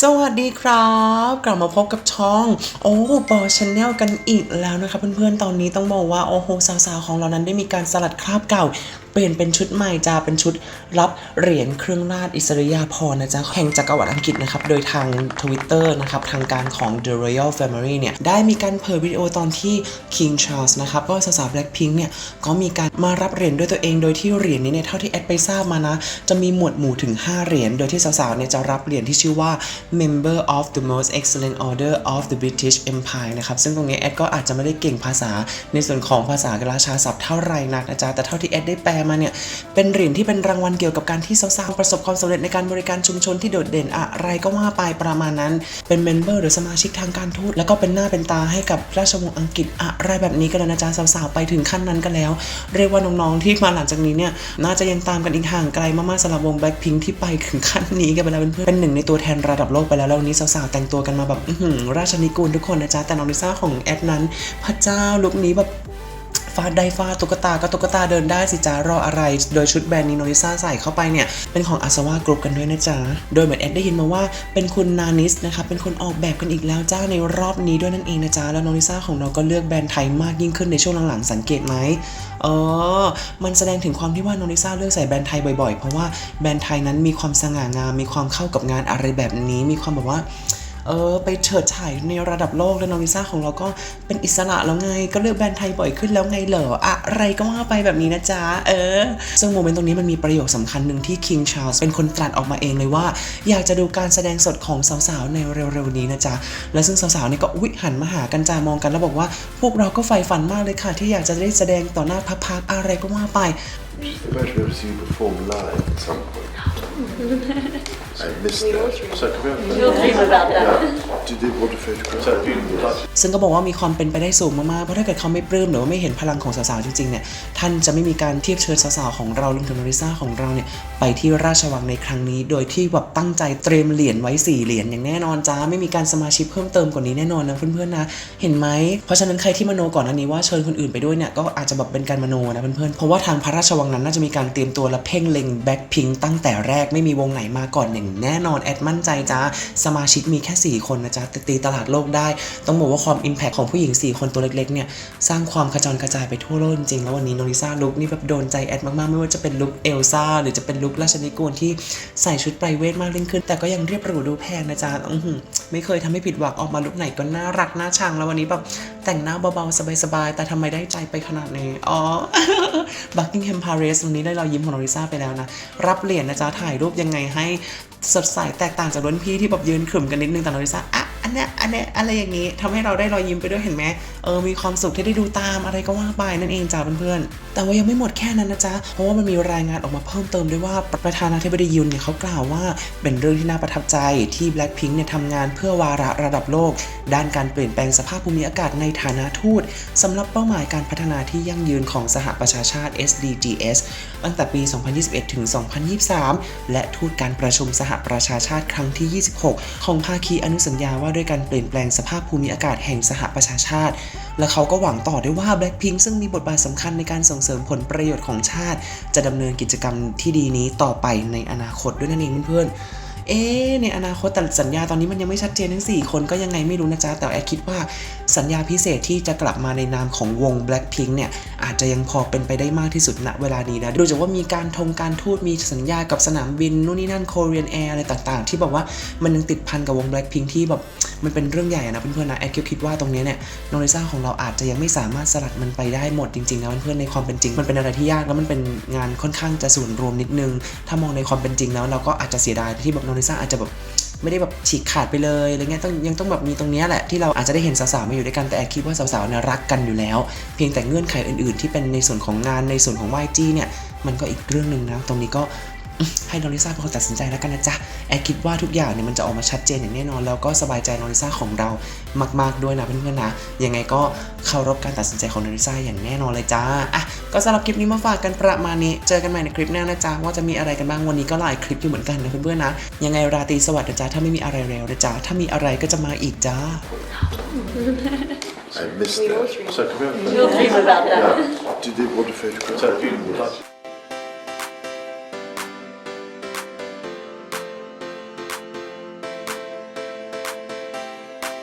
สวัสดีครับ กลับมาพบกับช่อง โอ้ปอชแนลกันอีกแล้วนะคะเพื่อนๆตอนนี้ต้องบอกว่า โอ้โหสาวๆของเรานั้นได้มีการสลัดคราบเก่า เปลี่ยนเป็นชุดใหม่จ้าเป็นชุดรับเหรียญเครื่องราชอิสริยาภรณ์นะจ๊ะแห่งจักรวรรดิอังกฤษนะครับโดยทาง Twitter นะครับทางการของ The Royal Family เนี่ยได้มีการเผยวิดีโอตอนที่ King Charles นะครับก็สาวๆ Blackpink เนี่ยก็มีการมารับเหรียญด้วยตัวเองโดยที่เหรียญนี้เนี่ยเท่าที่แอดไปทราบมานะ จะมีหมวดหมู่ถึง 5 เหรียญโดยที่สาวๆ เนี่ยจะรับเหรียญที่ชื่อว่า Member of the Most Excellent Order of the British Empire นะครับซึ่งตรงนี้แอดก็อาจจะไม่ได้เก่งภาษาในส่วนของภาษากราชาศัพท์เท่าไหร่นักนะจ๊ะแต่เท่าที่แอดได้แปลมาเนี่ยเป็นเหรียญที่เป็นรางวัลเกี่ยวกับการที่สาวๆประสบความสำเร็จในการบริการชุมชนที่โดดเด่นอะไรก็ว่าไปประมาณนั้น เป็นเมมเบอร์หรือสมาชิกทางการทูตแล้วก็เป็นหน้าเป็นตาให้กับราชวงศ์อังกฤษอะไรแบบนี้กันแล้วนะจ๊ะสาวๆไปถึงขั้นนั้นกันแล้ว เรียกว่าน้องๆที่มาหลังจากนี้เนี่ยน่าจะยังตามกันอีกห่างไกลมากๆสำหรับวง Blackpink ที่ไปถึงขั้นนี้กันไปแล้วเพื่อนเป็นหนึ่งในตัวแทนระดับโลกไปแล้วแล้ววันนี้สาวๆแต่งตัวกันมาแบบราชนิกูลทุกคนนะจ๊ะแต่น้องลิซ่าของแอดนั้น พระเจ้าลุคนี้แบบ ฟาดได้ฟาดตุ๊กตาก็ตุ๊กตาเดินได้สิจ้ารออะไร โดยชุดแบรนด์นีโนริซ่าใส่เข้าไปเนี่ย เป็นของอาสวากรุ๊ปกันด้วยนะจ๊ะ โดยเหมือนแอดได้ยินมาว่าเป็นคุณนานิสนะครับเป็นคนออกแบบกันอีกแล้วจ้าในรอบนี้ด้วยนั่นเองนะจ๊ะ แล้วโนริซ่าของเราก็เลือกแบรนด์ไทยมากยิ่งขึ้นในช่วงหลังๆสังเกตไหมเออมันแสดงถึงความที่ว่าโนริซ่าเลือกใส่แบรนด์ไทยบ่อยๆ เพราะว่าแบรนด์ไทยนั้นมีความสง่างาม มีความเข้ากับงานอะไรแบบนี้ มีความแบบว่า เออไปเฉิดฉายในระดับโลกแล้วน้องลิซ่าของเราก็เป็นอิสระแล้วไง ก็เลือกแบรนด์ไทยบ่อยขึ้นแล้วไงเหรออะไรก็ว่าไปแบบนี้นะจ๊ะเออ ซึ่งโมเมนต์ตรงนี้มันมีประโยคสำคัญหนึ่งที่ King Charles เป็นคนตรัสออกมาเองเลยว่า อยากจะดูการแสดงสดของสาวๆในเร็วๆนี้นะจ๊ะและซึ่งสาวๆนี่ก็อุ๊ยหันมาหากันจ้ามองกันแล้วบอกว่า พวกเราก็ใฝ่ฝันมากเลยค่ะ ที่อยากจะได้แสดงต่อหน้าพักๆอะไรก็ว่าไป It's the pleasure to be able to see you perform live at some point. I missed that. So can we have We'll dream about that. Yeah. Did they want a photograph? So beautiful. ซึ่งก็บอกว่ามีความเป็นไปได้สูงมากๆ เพราะถ้าเกิดเขาไม่ปลื้มหรือว่าไม่เห็นพลังของสาวๆ จริงๆ เนี่ย ท่านจะไม่มีการเทียบเชิญสาวๆ ของเรารวมถึงโนริซ่าของเราเนี่ย ไปที่ราชวังในครั้งนี้ โดยที่แบบตั้งใจเตรียมเหรียญไว้ 4 เหรียญอย่างแน่นอนจ้า ไม่มีการสมาชิกเพิ่มเติมกว่านี้แน่นอนนะเพื่อนๆ นะ เห็นไหม เพราะฉะนั้นใครที่มโนก่อนอันนี้ว่าเชิญคนอื่นไปด้วยเนี่ย ก็อาจจะแบบเป็นการมโนนะเพื่อนๆ เพราะว่าทางพระราชวังนั้นน่าจะมีการเตรียมตัวและเพ่งเล็งแบ็คพิงตั้งแต่แรกไม่มีวงไหนมาก่อนอย่างแน่นอนแอดมั่นใจจ้าสมาชิกมีแค่ 4 คนนะจ๊ะต,ตีตลาดโลกได้ ต้องบอกว่าความอิมแพคของผู้หญิง 4 คนตัวเล็กๆเนี่ยสร้างความกระจรกระจายไปทั่วโลกจริงๆแล้ววันนี้โนริซ่าลุคนี่แบบโดนใจแอดมากๆ ไม่ว่าจะเป็นลุคเอลซ่าหรือจะเป็นลุคราชนิกูลที่ใส่ชุดไพรเวทมากยิ่งขึ้น แต่ก็ยังเรียบหรูดูแพงนะจ๊ะอื้อหือไม่เคยทำให้ผิดหวังออกมาลุคไหนก็น่ารักน่าชังแล้ววันนี้แบบแต่งหน้าเบาๆสบายๆแต่ทำไมได้ใจไปขนาดนี้อ๋อ Buckingham Palace วันนี้ได้รอยยิ้มของโนริซ่าไปแล้วนะรับเหรียญนะจ๊ะถ่ายรูปยังไงให้สดใสแตกต่างจากรุ่นพี่ที่แบบยืนขรึมกันนิดนึงแต่โนริซ่าอะ อันเนี้ยอันเนี้ยอะไรอย่างนี้ทำให้เราได้รอยยิ้มไปด้วยเห็นไหมเออมีความสุขที่ได้ดูตามอะไรก็ว่าไปนั่นเองจ้าเพื่อนๆแต่ว่ายังไม่หมดแค่นั้นนะจ๊ะเพราะว่ามันมีรายงานออกมาเพิ่มเติมด้วยว่าประธานาธิบดียุนเนี่ยเขากล่าวว่า เป็นเรื่องที่น่าประทับใจที่ Blackpink เนี่ยทำงานเพื่อวาระระดับโลก ด้านการเปลี่ยนแปลงสภาพภูมิอากาศในฐานะทูตสำหรับเป้าหมายการพัฒนาที่ยั่งยืนของสหประชาชาติ SDGs ตั้งแต่ปี 2021 ถึง 2023 และทูตการประชุมสหประชาชาติครั้งที่ 26 ของภาคีอนุสัญญาว่าด้วยการเปลี่ยนแปลงสภาพภูมิอากาศแห่งสหประชาชาติ และเขาก็หวังต่อด้วยว่า Blackpink ซึ่งมีบทบาทสำคัญในการส่งเสริมผลประโยชน์ของชาติ จะดำเนินกิจกรรมที่ดีนี้ต่อไปในอนาคตด้วยนั่นเองเพื่อนๆ เอ๊ในอนาคตแต่สัญญาตอนนี้มันยังไม่ชัดเจนทั้ง 4 คนก็ยังไงไม่รู้นะจ๊ะ แต่แอดคิดว่าสัญญาพิเศษที่จะกลับมาในนามของวง Blackpink เนี่ย อาจจะยังพอเป็นไปได้มากที่สุดณเวลานี้นะดูจากว่ามีการทงการทูตมีสัญญากับสนามบินนู่นนี่นั่น Korean Air อะไรต่างๆ ที่แบบว่ามันยังติดพันกับวง Blackpink ที่แบบมันเป็นเรื่องใหญ่อะนะเพื่อนๆนะแอดคิดว่าตรงนี้เนี่ยโนริซ่าของเราอาจจะยังไม่สามารถสลัดมันไปได้หมดจริงๆนะเพื่อนๆในความเป็นจริง มันเป็นอะไรที่ยากแล้วมันเป็นงานค่อนข้างจะส่วนรวมนิดนึง ถ้ามองในความเป็นจริงแล้วเราก็อาจจะเสียดายที่แบบโนริซ่าอาจจะแบบไม่ได้แบบฉีกขาดไปเลยอะไรเงี้ยต้องยังต้องแบบมีตรงนี้แหละที่เราอาจจะได้เห็นสาวๆมาอยู่ด้วยกันแต่แอดคิดว่าสาวๆเนี่ยรักกันอยู่แล้ว เพียงแต่เงื่อนไขอื่นๆ ที่เป็นในส่วนของงานในส่วนของ YG เนี่ยมันก็อีกเรื่องหนึ่งนะตรงนี้ก็ ให้นอริซ่าเป็นคนตัดสินใจแล้วกันนะจ๊ะแอดคิดว่าทุกอย่างเนี่ยมันจะออกมาชัดเจนอย่างแน่นอน แล้วก็สบายใจนอริซ่าของเรามาก ๆด้วยนะเพื่อนๆนะยังไงก็เคารพการตัดสินใจของนอริซ่าอย่างแน่นอนเลยจ้าอะก็สำหรับคลิปนี้มาฝากกันประมาณนี้ เจอกันใหม่ในคลิปหน้านะจ๊ะว่าจะมีอะไรกันบ้างวันนี้ก็หลายคลิปอยู่เหมือนกันนะเพื่อนๆนะยังไงราตรีสวัสดิ์นะจ๊ะถ้าไม่มีอะไรแล้วนะจ๊ะถ้ามีอะไรก็จะมาอีกจ้า I missed that. So can we have We'll dream about that. Yeah. Did they want a photograph? So beautiful.